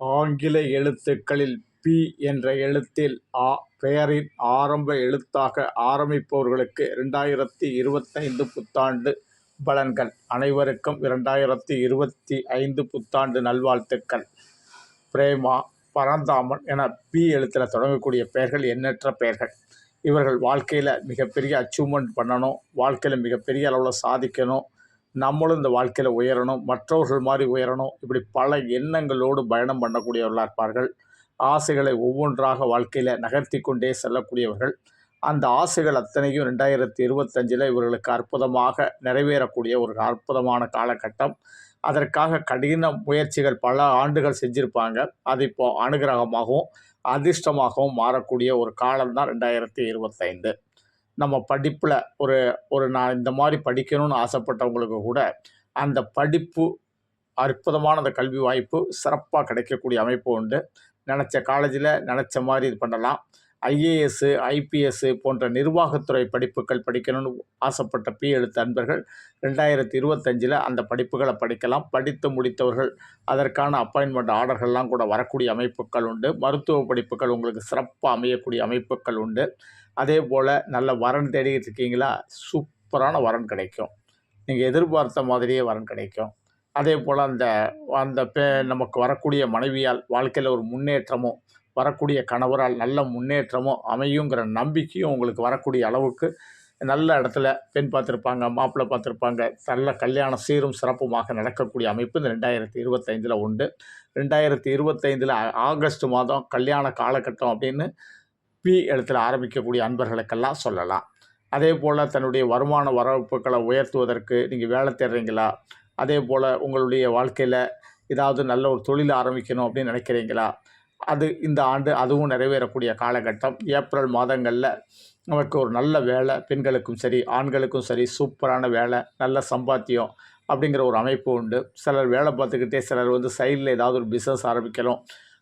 ஆங்கில எழுத்துக்களில் பி என்ற எழுத்தில் அ பெயரின் ஆரம்ப எழுத்தாக ஆரம்பிப்பவர்களுக்கு இரண்டாயிரத்தி இருபத்தைந்து புத்தாண்டு பலன்கள். அனைவருக்கும் இரண்டாயிரத்தி இருபத்தி ஐந்து புத்தாண்டு நல்வாழ்த்துக்கள். பிரேமா பரந்தாமன் என பி எழுத்தில் தொடங்கக்கூடிய பெயர்கள் எண்ணற்ற பெயர்கள். இவர்கள் வாழ்க்கையில் மிகப்பெரிய அச்சீவ்மெண்ட் பண்ணணும் வாழ்க்கையில் மிகப்பெரிய அளவில் சாதிக்கணும் நம்மளும் இந்த வாழ்க்கையில் உயரணும் மற்றவர்கள் மாதிரி உயரணும். இப்படி பல எண்ணங்களோடு பயணம் பண்ணக்கூடியவர்களாக இருப்பார்கள். ஆசைகளை ஒவ்வொன்றாக வாழ்க்கையில் நகர்த்தி கொண்டே செல்லக்கூடியவர்கள். அந்த ஆசைகள் அத்தனையும் ரெண்டாயிரத்தி இருபத்தஞ்சில் இவர்களுக்கு அற்புதமாக நிறைவேறக்கூடிய ஒரு அற்புதமான காலகட்டம். அதற்காக கடின முயற்சிகள் பல ஆண்டுகள் செஞ்சுருப்பாங்க. அது இப்போ அனுகிரகமாகவும் அதிர்ஷ்டமாகவும் மாறக்கூடிய ஒரு காலம்தான் ரெண்டாயிரத்தி இருபத்தைந்து நம்ம படிப்பில் ஒரு ஒரு நான் இந்த மாதிரி படிக்கணும்னு ஆசைப்பட்டவங்களுக்கு கூட அந்த படிப்பு அற்புதமான அந்த கல்வி வாய்ப்பு சிறப்பாக கிடைக்கக்கூடிய அமைப்பு உண்டு. நினச்ச காலேஜில் நினச்ச மாதிரி இது பண்ணலாம். ஐஏஎஸ்ஸு ஐபிஎஸ்ஸு போன்ற நிர்வாகத்துறை படிப்புகள் படிக்கணும்னு ஆசைப்பட்ட பி எழுத்து அன்பர்கள் ரெண்டாயிரத்தி இருபத்தஞ்சில் அந்த படிப்புகளை படிக்கலாம். படித்து முடித்தவர்கள் அதற்கான அப்பாயின்மெண்ட் ஆர்டர்கள்லாம் கூட வரக்கூடிய அமைப்புகள் உண்டு. மருத்துவ படிப்புகள் உங்களுக்கு சிறப்பாக அமையக்கூடிய அமைப்புகள் உண்டு. அதே போல் நல்ல வரன் தேடிக்கிட்டு இருக்கீங்களா? சூப்பரான வரன் கிடைக்கும். நீங்கள் எதிர்பார்த்த மாதிரியே வரன் கிடைக்கும். அதே போல் அந்த அந்த பே நமக்கு வரக்கூடிய மனைவியால் வாழ்க்கையில் ஒரு முன்னேற்றமும் வரக்கூடிய கணவரால் நல்ல முன்னேற்றமும் அமையுங்கிற நம்பிக்கையும் உங்களுக்கு வரக்கூடிய அளவுக்கு நல்ல இடத்துல பெண் பார்த்துருப்பாங்க மாப்பிள்ளை பார்த்துருப்பாங்க. நல்ல கல்யாணம் சீரும் சிறப்புமாக நடக்கக்கூடிய அமைப்பு இந்த ரெண்டாயிரத்தி இருபத்தைந்தில் உண்டு. ரெண்டாயிரத்தி இருபத்தைந்தில் ஆகஸ்ட் மாதம் கல்யாண காலகட்டம் அப்படின்னு பி இடத்துல ஆரம்பிக்கக்கூடிய அன்பர்களுக்கெல்லாம் சொல்லலாம். அதே போல் தன்னுடைய வருமான வரவுப்புகளை உயர்த்துவதற்கு நீங்கள் வேலை தேடுறீங்களா? அதே போல் உங்களுடைய வாழ்க்கையில் ஏதாவது நல்ல ஒரு தொழில் ஆரம்பிக்கணும் அப்படின்னு நினைக்கிறீங்களா? அது இந்த ஆண்டு அதுவும் நிறைவேறக்கூடிய காலகட்டம். ஏப்ரல் மாதங்களில் நமக்கு ஒரு நல்ல வேலை பெண்களுக்கும் சரி ஆண்களுக்கும் சரி சூப்பரான வேலை நல்ல சம்பாத்தியம் அப்படிங்கிற ஒரு அமைப்பு உண்டு. சிலர் வேலை பார்த்துக்கிட்டே சிலர் வந்து சைடில் ஏதாவது ஒரு பிஸ்னஸ் ஆரம்பிக்கணும்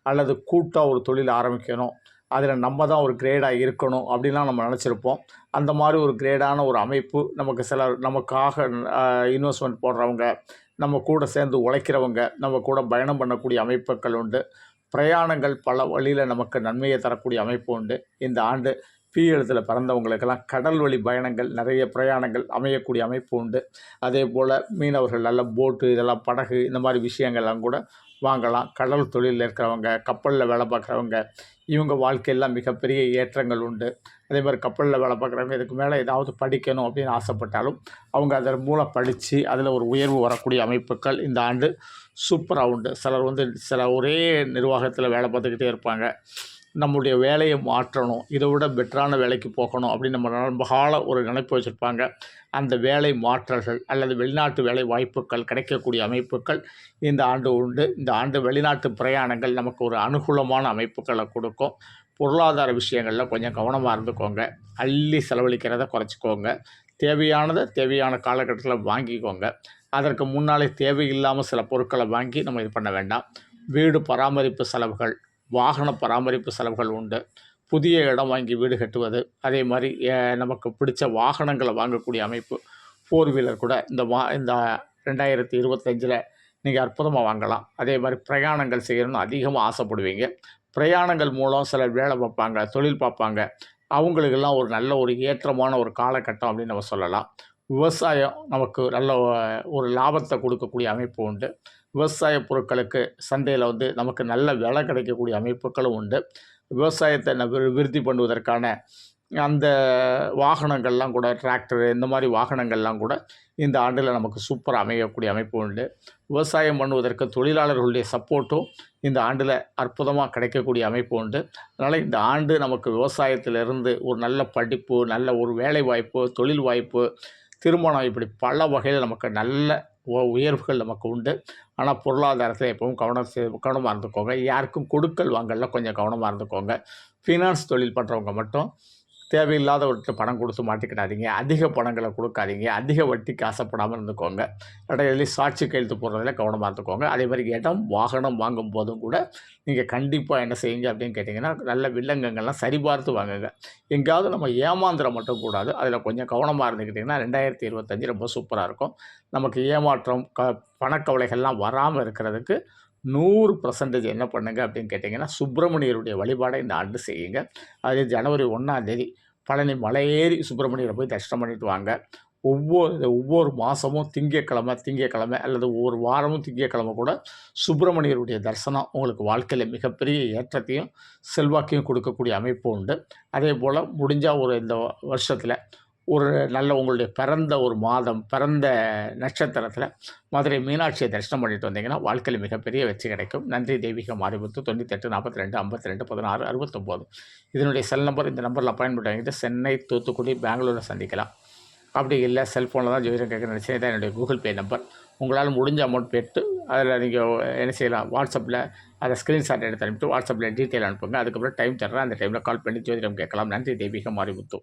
அல்லது கூட்டாக ஒரு தொழில் ஆரம்பிக்கணும். அதில் நம்ம தான் ஒரு கிரேடாக இருக்கணும் அப்படின்லாம் நம்ம நினச்சிருப்போம். அந்த மாதிரி ஒரு கிரேடான ஒரு அமைப்பு நமக்கு சிலர் நமக்காக இன்வெஸ்ட்மெண்ட் போடுறவங்க நம்ம கூட சேர்ந்து உழைக்கிறவங்க நம்ம கூட பயணம் பண்ணக்கூடிய அமைப்புகள் உண்டு. பிரயாணங்கள் பல வழியில் நமக்கு நன்மையை தரக்கூடிய அமைப்பு உண்டு. இந்த ஆண்டு பி எழுத்தில் பிறந்தவங்களுக்கெல்லாம் கடல் வழி பயணங்கள் நிறைய பிரயாணங்கள் அமையக்கூடிய அமைப்பு உண்டு. அதே போல் மீனவர்கள் நல்ல போட்டு இதெல்லாம் படகு இந்த மாதிரி விஷயங்கள்லாம் கூட வாங்கலாம். கடல் தொழிலில் இருக்கிறவங்க கப்பலில் வேலை பார்க்குறவங்க இவங்க வாழ்க்கையெல்லாம் மிகப்பெரிய ஏற்றங்கள் உண்டு. அதே மாதிரி கப்பலில் வேலை பார்க்குறவங்க இதுக்கு மேலே ஏதாவது படிக்கணும் அப்படின்னு ஆசைப்பட்டாலும் அவங்க அதன் மூலம் படித்து அதில் ஒரு உயர்வு வரக்கூடிய அமைப்புகள் இந்த ஆண்டு சூப்பராக உண்டு. சிலர் வந்து சில ஒரே நிர்வாகத்தில் வேலை பார்த்துக்கிட்டே இருப்பாங்க. நம்முடைய வேலையை மாற்றணும் இதை விட பெட்டரான வேலைக்கு போகணும் அப்படின்னு நம்ம நண்பகால ஒரு நினைப்பு வச்சுருப்பாங்க. அந்த வேலை மாற்றல்கள் அல்லது வெளிநாட்டு வேலை வாய்ப்புகள் கிடைக்கக்கூடிய அமைப்புகள் இந்த ஆண்டு உண்டு. இந்த ஆண்டு வெளிநாட்டு பிரயாணங்கள் நமக்கு ஒரு அனுகூலமான அமைப்புகளை கொடுக்கும். பொருளாதார விஷயங்களில் கொஞ்சம் கவனமாக இருந்துக்கோங்க. அள்ளி செலவழிக்கிறத குறைச்சிக்கோங்க. தேவையானதை தேவையான காலகட்டத்தில் வாங்கிக்கோங்க. அதற்கு முன்னாலே தேவையில்லாமல் சில பொருட்களை வாங்கி நம்ம இது பண்ண வேண்டாம். வீடு பராமரிப்பு செலவுகள் வாகன பராமரிப்பு செலவுகள் உண்டு. புதிய இடம் வாங்கி வீடு கட்டுவது அதே மாதிரி நமக்கு பிடிச்ச வாகனங்களை வாங்கக்கூடிய அமைப்பு. ஃபோர் வீலர் கூட இந்த வா இந்த ரெண்டாயிரத்தி இருபத்தஞ்சில் நீங்கள் அற்புதமாக வாங்கலாம். அதே மாதிரி பிரயாணங்கள் செய்யணும்னு அதிகமாக ஆசைப்படுவீங்க. பிரயாணங்கள் மூலம் சிலர் வேலை பார்ப்பாங்க தொழில் பார்ப்பாங்க. அவங்களுக்கெல்லாம் ஒரு நல்ல ஒரு ஏற்றமான ஒரு காலகட்டம் அப்படின்னு நம்ம சொல்லலாம். விவசாயம் நமக்கு நல்ல ஒரு லாபத்தை கொடுக்கக்கூடிய அமைப்பு உண்டு. விவசாய பொருட்களுக்கு சந்தையில் வந்து நமக்கு நல்ல விலை கிடைக்கக்கூடிய அமைப்புகளும் உண்டு. விவசாயத்தை விருத்தி பண்ணுவதற்கான அந்த வாகனங்கள்லாம் கூட டிராக்டர் இந்த மாதிரி வாகனங்கள்லாம் கூட இந்த ஆண்டில் நமக்கு சூப்பராக அமையக்கூடிய அமைப்பு உண்டு. விவசாயம் பண்ணுவதற்கு தொழிலாளர்களுடைய சப்போர்ட்டும் இந்த ஆண்டில் அற்புதமாக கிடைக்கக்கூடிய அமைப்பு உண்டு. அதனால் இந்த ஆண்டு நமக்கு விவசாயத்திலிருந்து ஒரு நல்ல படிப்பு நல்ல ஒரு வேலை வாய்ப்பு தொழில் வாய்ப்பு திருமணம் இப்படி பல வகையில் நமக்கு நல்ல உயர்வுகள் நமக்கு உண்டு. ஆனால் பொருளாதாரத்தில் எப்பவும் கவனம் கவனமாக இருந்துக்கோங்க. யாருக்கும் கொடுக்கல் வாங்கல கொஞ்சம் கவனமாக இருந்துக்கோங்க. ஃபினான்ஸ் தொழில் பண்ணுறவங்க மட்டும் தேவையில்லாதவர்கிட்ட பணம் கொடுத்து மாட்டிக்கிடாதீங்க. அதிக பணங்களை கொடுக்காதீங்க. அதிக வட்டிக்கு ஆசைப்படாமல் இருந்துக்கோங்க. இடையில சாட்சி கையெழுத்து போடுறதுல கவனமாக இருந்துக்கோங்க. அதே மாதிரி இடம் வாகனம் வாங்கும் போதும் கூட நீங்கள் கண்டிப்பாக என்ன செய்யுங்க அப்படின்னு கேட்டிங்கன்னா நல்ல வில்லங்கங்கள்லாம் சரிபார்த்து வாங்குங்க. எங்கேயாவது நம்ம ஏமாந்துட மட்டும் கூடாது. அதில் கொஞ்சம் கவனமாக இருந்துக்கிட்டிங்கன்னா ரெண்டாயிரத்தி இருபத்தஞ்சி ரொம்ப சூப்பராக இருக்கும். நமக்கு ஏமாற்றம் க பணக்கவலைகள்லாம் வராமல் இருக்கிறதுக்கு நூறு பர்சன்டேஜ் என்ன பண்ணுங்க அப்படின்னு கேட்டிங்கன்னா சுப்பிரமணியருடைய வழிபாடை இந்த ஆண்டு செய்யுங்க. அது ஜனவரி ஒன்றாந்தேதி பழனி மலையேறி சுப்பிரமணியரை போய் தரிசனம் பண்ணிட்டு வாங்க. ஒவ்வொரு ஒவ்வொரு மாதமும் திங்கக்கிழமை திங்கக்கிழமை அல்லது ஒவ்வொரு வாரமும் திங்கக்கிழமை கூட சுப்பிரமணியருடைய தரிசனம் உங்களுக்கு வாழ்க்கையில் மிகப்பெரிய ஏற்றத்தையும் செல்வாக்கையும் கொடுக்கக்கூடிய அமைப்பு உண்டு. அதே போல் முடிஞ்சால் ஒரு இந்த வருஷத்தில் ஒரு நல்ல உங்களுடைய பிறந்த ஒரு மாதம் பிறந்த நட்சத்திரத்தில் மதுரை மீனாட்சியை தரிசனம் பண்ணிட்டு வந்தீங்கன்னா வாழ்க்கையில் மிகப்பெரிய வெற்றி கிடைக்கும். நன்றி தெய்வீக மாரிமுத்து தொண்ணூத்தெட்டு நாற்பத்தி ரெண்டு ஐம்பத்தி ரெண்டு பதினாறு அறுபத்தொம்போது. இதனுடைய செல் நம்பர் இந்த நம்பரில் அப்பாயின்மெண்ட் வாங்கிட்டு சென்னை தூத்துக்குடி பெங்களூரில் சந்திக்கலாம். அப்படி இல்லை செல்ஃபோனில் தான் ஜோதிடம் கேட்க நினச்சேன். இதான் என்னுடைய கூகுள் பே நம்பர் உங்களால் முடிஞ்ச அமௌண்ட் பெற்று அதில் நீங்கள் என்ன செய்யலாம் வாட்ஸ்அப்பில் அதை ஸ்க்ரீன்ஷாட் எடுத்து அனுப்பிட்டு வாட்ஸ்அப்பில் டீட்டெயில் அனுப்புங்க. அதுக்கப்புறம் டைம் தர்றேன். அந்த டைமில் கால் பண்ணி ஜோதிடம் கேட்கலாம். நன்றி தெய்வீக மாரிமுத்து